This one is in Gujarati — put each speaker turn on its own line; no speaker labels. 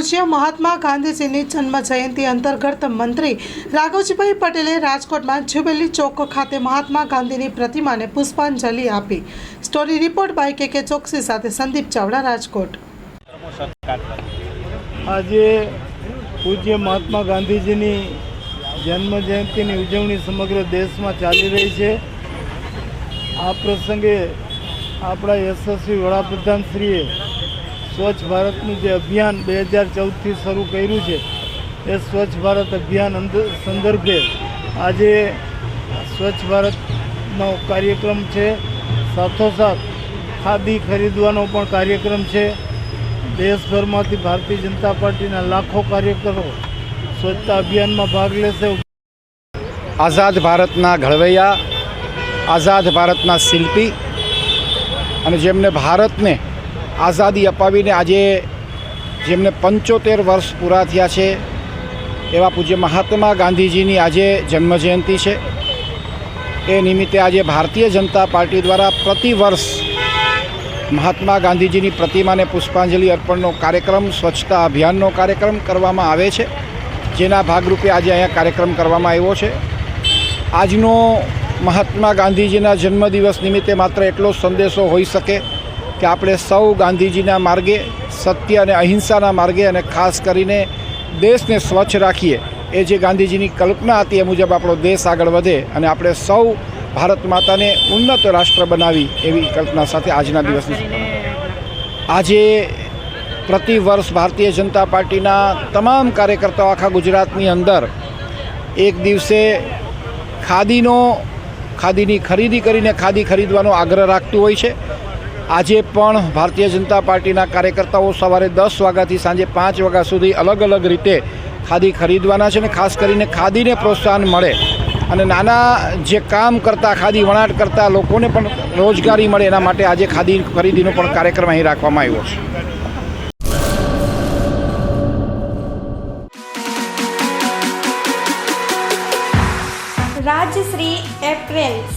પૂજ્ય મહાત્મા ગાંધીજીની જન્મ જયંતિ અંતર્ગત મંત્રી રાઘવજીભાઈ પટેલે રાજકોટમાં જ્યુબિલી ચોક ખાતે મહાત્મા ગાંધીની પ્રતિમાને પુષ્પાંજલિ આપી. સ્ટોરી રિપોર્ટ બાય કે કે ચોકસી સાથે સંદીપ ચાવડા, રાજકોટ.
આજે પૂજ્ય મહાત્મા ગાંધીજીની જન્મ જયંતિની ઉજવણી સમગ્ર દેશમાં ચાલી રહી છે. આ પ્રસંગે આપણા યશસ્વી વડાપ્રધાનશ્રીએ સ્વચ્છ ભારતનું જે અભિયાન બે હજાર ચૌદથી શરૂ કર્યું છે, એ સ્વચ્છ ભારત અભિયાન સંદર્ભે આજે સ્વચ્છ ભારતનો કાર્યક્રમ છે. સાથોસાથ ખાદી ખરીદવાનો પણ કાર્યક્રમ છે. દેશભરમાંથી ભારતીય જનતા પાર્ટીના લાખો કાર્યકરો સ્વચ્છતા અભિયાનમાં ભાગ લેશે.
આઝાદ ભારતના ઘડવૈયા, આઝાદ ભારતના શિલ્પી અને જેમને ભારતને આઝાદી અપાવીને આજે જેમને પંચોતેર વર્ષ પૂરા થયા છે, એવા પૂજ્ય મહાત્મા ગાંધીજીની આજે જન્મજયંતિ છે. એ નિમિત્તે આજે ભારતીય જનતા પાર્ટી દ્વારા પ્રતિવર્ષ મહાત્મા ગાંધીજીની પ્રતિમાને પુષ્પાંજલિ અર્પણનો કાર્યક્રમ, સ્વચ્છતા અભિયાનનો કાર્યક્રમ કરવામાં આવે છે. જેના ભાગરૂપે આજે અહીંયા કાર્યક્રમ કરવામાં આવ્યો છે. આજનો મહાત્મા ગાંધીજીના જન્મદિવસ નિમિત્તે માત્ર એટલો સંદેશો હોઈ શકે કે આપણે સૌ ગાંધીજીના માર્ગે સત્ય અને અહિંસાના માર્ગે અને ખાસ કરીને દેશને સ્વચ્છ રાખીએ એ જે ગાંધીજીની કલ્પના હતી એ મુજબ આપણો દેશ આગળ વધે અને આપણે સૌ ભારત માતાને ઉન્નત રાષ્ટ્ર બનાવી એવી કલ્પના સાથે આજના દિવસની આજે પ્રતિ વર્ષ ભારતીય જનતા પાર્ટીના તમામ કાર્યકર્તાઓ આખા ગુજરાતની અંદર એક દિવસે ખાદીનો ખાદીની ખરીદી કરીને ખાદી ખરીદવાનો આગ્રહ રાખતું હોય છે. આજે પણ ભારતીય જનતા પાર્ટીના કાર્યકર્તાઓ સવારે દસ વાગ્યાથી સાંજે પાંચ વાગ્યા સુધી અલગ અલગ રીતે ખાદી ખરીદવાના છે અને ખાસ કરીને ખાદીને પ્રોત્સાહન મળે. અને નાના જે કામ કરતા, ખાદી વણાટ કરતા લોકોને પણ રોજગારી મળે એના માટે આજે ખાદી ખરીદીનો પણ કાર્યક્રમ અહીં રાખવામાં આવ્યો છે.
રાજશ્રી એપ્રેલ્સ.